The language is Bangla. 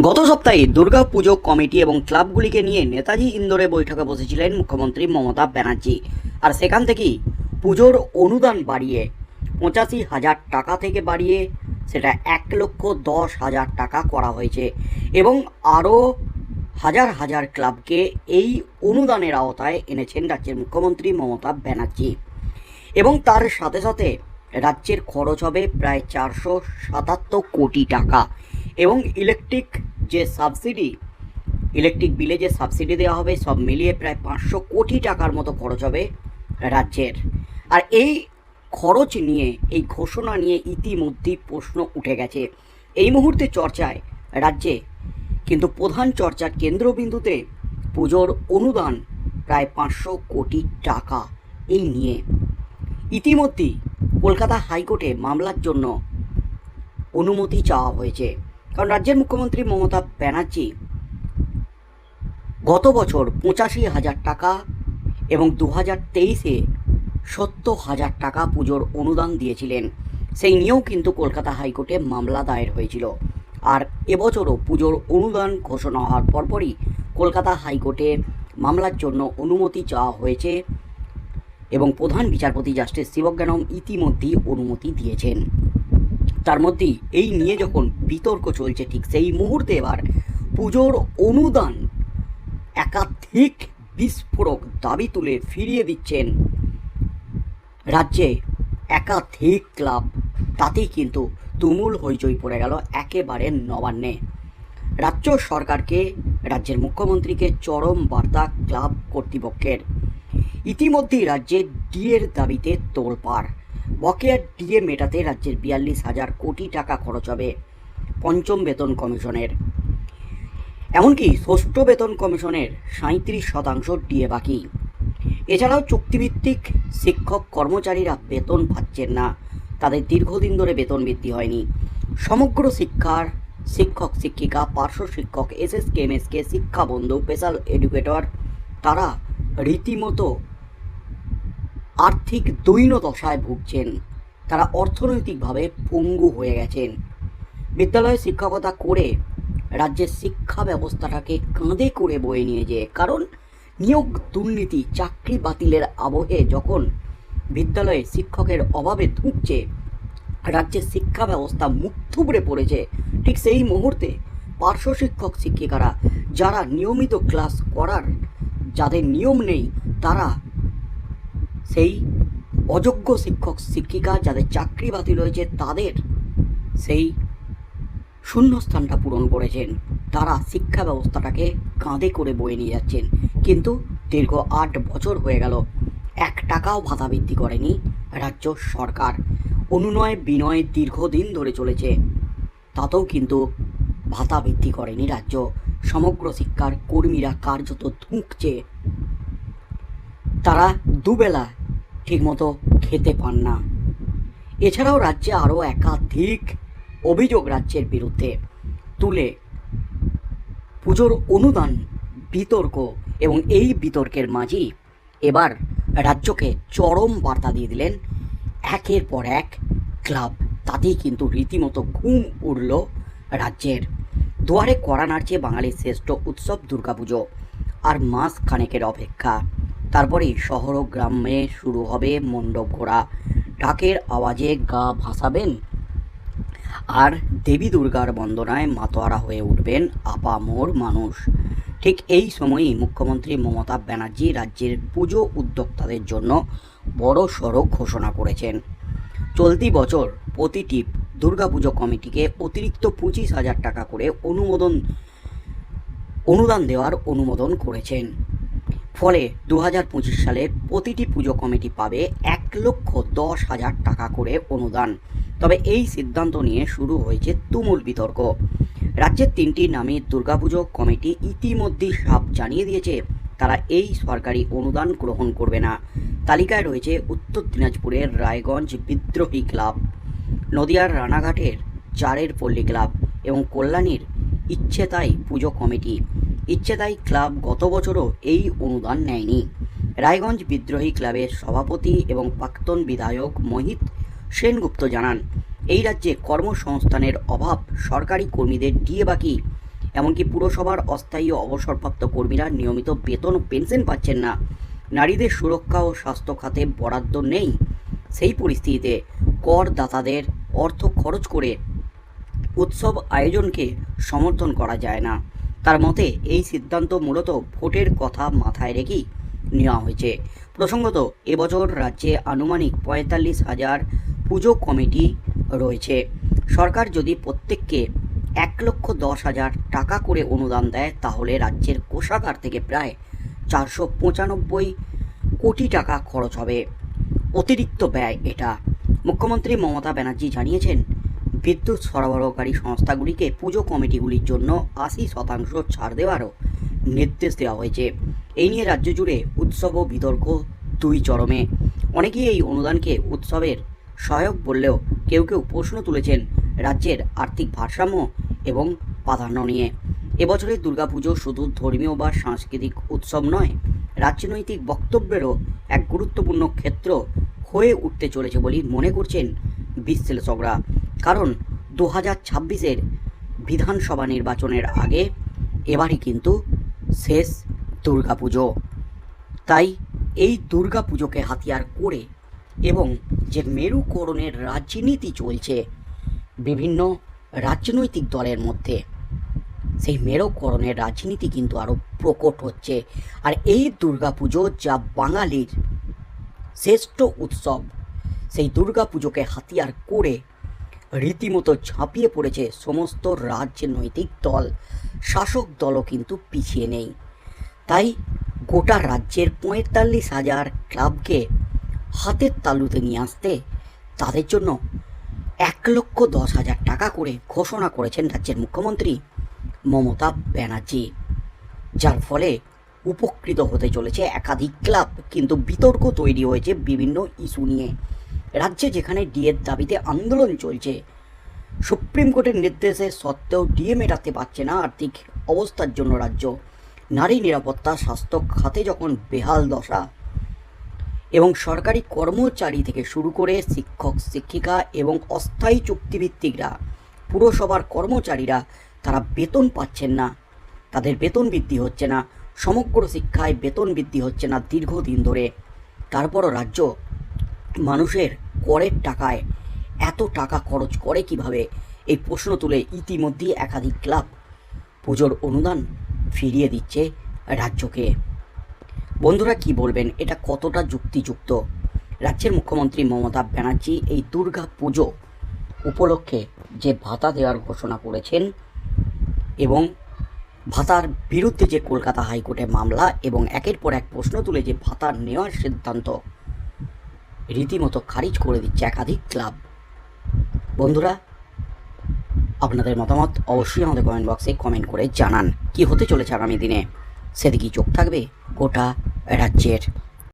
গত সপ্তাহে দুর্গা পুজো কমিটি এবং ক্লাবগুলিকে নিয়ে নেতাজি ইন্দোরে বৈঠকে বসেছিলেন মুখ্যমন্ত্রী মমতা ব্যানার্জি। আর সেখান থেকেই পুজোর অনুদান বাড়িয়ে পঁচাশি হাজার টাকা থেকে বাড়িয়ে সেটা এক লক্ষ দশ হাজার টাকা করা হয়েছে এবং আরও হাজার হাজার ক্লাবকে এই অনুদানের আওতায় এনেছেন রাজ্যের মুখ্যমন্ত্রী মমতা ব্যানার্জি। এবং তার সাথে সাথে রাজ্যের খরচ হবে প্রায় চারশো সাতাত্তর কোটি টাকা। এবং ইলেকট্রিক যে সাবসিডি ইলেকট্রিক বিলে যে সাবসিডি দেওয়া হবে, সব মিলিয়ে প্রায় পাঁচশো কোটি টাকার মতো খরচ হবে রাজ্যের। আর এই খরচ নিয়ে, এই ঘোষণা নিয়ে ইতিমধ্যেই প্রশ্ন উঠে গেছে। এই মুহূর্তে চর্চায় রাজ্যে, কিন্তু প্রধান চর্চার কেন্দ্রবিন্দুতে পুজোর অনুদান প্রায় পাঁচশো কোটি টাকা। এই নিয়ে ইতিমধ্যেই কলকাতা হাইকোর্টে মামলার জন্য অনুমতি চাওয়া হয়েছে। কারণ রাজ্যের মুখ্যমন্ত্রী মমতা ব্যানার্জি গত বছর পঁচাশি হাজার টাকা এবং দু হাজার তেইশে সত্তর হাজার টাকা পুজোর অনুদান দিয়েছিলেন। সেই নিয়েও কিন্তু কলকাতা হাইকোর্টে মামলা দায়ের হয়েছিল। আর এবছরও পুজোর অনুদান ঘোষণা হওয়ার পরপরই কলকাতা হাইকোর্টে মামলার জন্য অনুমতি চাওয়া হয়েছে এবং প্রধান বিচারপতি জাস্টিস শিবজ্ঞানম ইতিমধ্যেই অনুমতি দিয়েছেন। তার মধ্যেই এই নিয়ে যখন বিতর্ক চলছে ঠিক সেই মুহূর্তে এবার পুজোর অনুদান একাধিক বিস্ফোরক দাবি তুলে ফিরিয়ে দিচ্ছেন রাজ্যে একাধিক ক্লাব। তাতেই কিন্তু তুমুল হইচই পড়ে গেল একেবারে নবান্নে। রাজ্য সরকারকে, রাজ্যের মুখ্যমন্ত্রীকে চরম বার্তা ক্লাব কর্তৃপক্ষের। ইতিমধ্যেই রাজ্যে ডিএর দাবিতে তোলপাড় বকেয়া ডিএ মেটাতে রাজ্যের বিয়াল্লিশ হাজার কোটি টাকা খরচ হবে পঞ্চম বেতন কমিশনের। এমনকি ষষ্ঠ বেতন কমিশনের সাঁত্রিশ শতাংশ ডিএ বাকি। এছাড়াও চুক্তিভিত্তিক শিক্ষক কর্মচারীরা বেতন পাচ্ছেন না। তাদের দীর্ঘদিন ধরে বেতন বৃদ্ধি হয়নি। সমগ্র শিক্ষার শিক্ষক, শিক্ষিকা, পার্শ্ব শিক্ষক এস এস কেমএসকে শিক্ষাবন্ধু স্পেশাল এডুকেটর, তারা রীতিমতো আর্থিক দৈন্য দশায় ভুগছেন। তারা অর্থনৈতিকভাবে পঙ্গু হয়ে গেছেন। বিদ্যালয়ে শিক্ষকতা করে রাজ্যের শিক্ষা ব্যবস্থাটাকে কাঁধে করে বয়ে নিয়ে যেয়ে কারণ নিয়োগ দুর্নীতি, চাকরি বাতিলের আবহে যখন বিদ্যালয়ে শিক্ষকের অভাবে ধুঁকছে, রাজ্যের শিক্ষা ব্যবস্থা মুখ থুবড়ে পড়েছে। ঠিক সেই মুহূর্তে পার্শ্ব শিক্ষক শিক্ষিকারা, যারা নিয়মিত ক্লাস করার, যাদের নিয়ম নেই, তারা সেই অযোগ্য শিক্ষক, শিক্ষিকা যাদের চাকরি বাতিল হয়েছে, তাদের সেই শূন্যস্থানটা পূরণ করেছেন। তারা শিক্ষা ব্যবস্থাটাকে কাঁধে করে বয়ে নিয়ে যাচ্ছেন। কিন্তু দীর্ঘ আট বছর হয়ে গেল, এক টাকাও ভাতা বৃদ্ধি করেনি রাজ্য সরকার। অনুনয় বিনয় দীর্ঘদিন ধরে চলেছে, তাতেও কিন্তু ভাতা বৃদ্ধি করেনি রাজ্য। সমগ্র শিক্ষার কর্মীরা কার্যত ধুঁকছে। তারা দুবেলা ঠিকমতো খেতে পান না। এছাড়াও রাজ্যে আরও একাধিক অভিযোগ রাজ্যের বিরুদ্ধে তুলে পুজোর অনুদান, বিতর্ক এবং এই বিতর্কের মাঝেই এবার রাজ্যকে চরম বার্তা দিয়ে দিলেন। একের পর এক ক্লাব, তাতেই কিন্তু রীতিমতো ঘুম উড়ল রাজ্যের। দুয়ারে কড়া নাড়ছে বাঙালির শ্রেষ্ঠ উৎসব দুর্গাপুজো, আর মাস খানেকের অপেক্ষা। তারপরেই শহর ও গ্রামে শুরু হবে মণ্ডপ ঘোরা ঢাকের আওয়াজে গা ভাসাবেন আর দেবী দুর্গার বন্দনায় মাতোয়ারা হয়ে উঠবেন আপামোর মানুষ। ঠিক এই সময়ই মুখ্যমন্ত্রী মমতা ব্যানার্জি রাজ্যের পুজো উদ্যোক্তাদের জন্য বড় সড়ক ঘোষণা করেছেন। চলতি বছর প্রতিটি দুর্গাপুজো কমিটিকে অতিরিক্ত পঁচিশ হাজার টাকা করে অনুমোদন, অনুদান দেওয়ার অনুমোদন করেছেন। ফলে দু হাজার পঁচিশ সালে প্রতিটি পুজো কমিটি পাবে এক লক্ষ দশ হাজার টাকা করে অনুদান। তবে এই সিদ্ধান্ত নিয়ে শুরু হয়েছে তুমুল বিতর্ক। রাজ্যের তিনটি নামে দুর্গাপুজো কমিটি ইতিমধ্যেই সাপ জানিয়ে দিয়েছে, তারা এই সরকারি অনুদান গ্রহণ করবে না। তালিকায় রয়েছে উত্তর দিনাজপুরের রায়গঞ্জ বিদ্রোহী ক্লাব, নদিয়ার রানাঘাটের চারের পল্লী ক্লাব এবং কল্যাণীর ইচ্ছেতাই পুজো কমিটি। ইচ্ছেতাই ক্লাব গত বছরও এই অনুদান নেয়নি। রায়গঞ্জ বিদ্রোহী ক্লাবের সভাপতি এবং প্রাক্তন বিধায়ক মোহিত সেনগুপ্ত জানান, এই রাজ্যে কর্মসংস্থানের অভাব সরকারি কর্মীদের ডিএ বাকি, এমনকি পুরসভার অস্থায়ী অবসরপ্রাপ্ত কর্মীরা নিয়মিত বেতন ও পেনশন পাচ্ছেন না। নারীদের সুরক্ষা ও স্বাস্থ্য খাতে বরাদ্দ নেই। সেই পরিস্থিতিতে করদাতাদের অর্থ খরচ করে উৎসব আয়োজনকে সমর্থন করা যায় না। তার মতে, এই সিদ্ধান্ত মূলত ভোটের কথা মাথায় রেখেই নেওয়া হয়েছে। প্রসঙ্গত, এবছর রাজ্যে আনুমানিক পঁয়তাল্লিশ হাজার পুজো কমিটি রয়েছে। সরকার যদি প্রত্যেককে এক লক্ষ দশ হাজার টাকা করে অনুদান দেয়, তাহলে রাজ্যের কোষাগার থেকে প্রায় চারশো পঁচানব্বই কোটি টাকা খরচ হবে। অতিরিক্ত ব্যয় এটা। মুখ্যমন্ত্রী মমতা ব্যানার্জি জানিয়েছেন বিদ্যুৎ সরবরাহকারী সংস্থাগুলিকে পুজো কমিটিগুলির জন্য আশি শতাংশ ছাড় দেওয়ারও নির্দেশ দেওয়া হয়েছে। এই নিয়ে রাজ্য জুড়ে উৎসব ও বিতর্ক দুই চরমে। অনেকেই এই অনুদানকে উৎসবের সহায়ক বললেও কেউ কেউ প্রশ্ন তুলেছেন রাজ্যের আর্থিক ভারসাম্য এবং প্রাধান্য নিয়ে। এবছরের দুর্গাপুজো শুধু ধর্মীয় বা সাংস্কৃতিক উৎসব নয়, রাজনৈতিক বক্তব্যেরও এক গুরুত্বপূর্ণ ক্ষেত্র হয়ে উঠতে চলেছে বলেই মনে করছেন বিশ্লেষকরা। কারণ দু হাজার ছাব্বিশের বিধানসভা নির্বাচনের আগে এবারই কিন্তু শেষ দুর্গাপুজো। তাই এই দুর্গাপুজোকে হাতিয়ার করে এবং যে মেরুকরণের রাজনীতি চলছে বিভিন্ন রাজনৈতিক দলের মধ্যে, সেই মেরুকরণের রাজনীতি কিন্তু আরও প্রকট হচ্ছে। আর এই দুর্গাপুজো যা বাঙালির শ্রেষ্ঠ উৎসব, সেই দুর্গাপুজোকে হাতিয়ার করে রীতিমতো ঝাঁপিয়ে পড়েছে সমস্ত রাজনৈতিক দল। শাসক দলও কিন্তু পিছিয়ে নেই। তাই গোটা রাজ্যের পঁয়তাল্লিশ হাজার ক্লাবকে হাতের তালুতে নিয়ে আসতে তাদের জন্য এক লক্ষ দশ হাজার টাকা করে ঘোষণা করেছেন রাজ্যের মুখ্যমন্ত্রী মমতা ব্যানার্জি। যার ফলে উপকৃত হতে চলেছে একাধিক ক্লাব, কিন্তু বিতর্ক তৈরি হয়েছে বিভিন্ন ইস্যু নিয়ে। রাজ্যে যেখানে ডিএর দাবিতে আন্দোলন চলছে, সুপ্রিম কোর্টের নির্দেশে সত্ত্বেও ডিএ মেটাতে পারছে না আর্থিক অবস্থার জন্য রাজ্য। নারী নিরাপত্তা, স্বাস্থ্য খাতে যখন বেহাল দশা এবং সরকারি কর্মচারী থেকে শুরু করে শিক্ষক, শিক্ষিকা এবং অস্থায়ী চুক্তিভিত্তিকরা, পুরসভার কর্মচারীরা, তারা বেতন পাচ্ছেন না। তাদের বেতন বৃদ্ধি হচ্ছে না। সমগ্র শিক্ষায় বেতন বৃদ্ধি হচ্ছে না দীর্ঘদিন ধরে। তারপরও রাজ্য মানুষের করের টাকায় এত টাকা খরচ করে কীভাবে? এই প্রশ্ন তুলে ইতিমধ্যেই একাধিক ক্লাব পুজোর অনুদান ফিরিয়ে দিচ্ছে রাজ্যকে। বন্ধুরা, কি বলবেন? এটা কতটা যুক্তিযুক্ত? রাজ্যের মুখ্যমন্ত্রী মমতা ব্যানার্জি এই দুর্গা পুজো উপলক্ষে যে ভাতা দেওয়ার ঘোষণা করেছেন এবং ভাতার বিরুদ্ধে যে কলকাতা হাইকোর্টে মামলা এবং একের পর এক প্রশ্ন তুলে যে ভাতা নেওয়ার সিদ্ধান্ত রীতিমতো খারিজ করে দিচ্ছে একাধিক ক্লাব। বন্ধুরা, আপনাদের মতামত অবশ্যই আমাদের কমেন্ট বক্সে কমেন্ট করে জানান। কি হতে চলেছে আগামী দিনে? সেদিকেই চোখ থাকবে গোটা রাজ্যের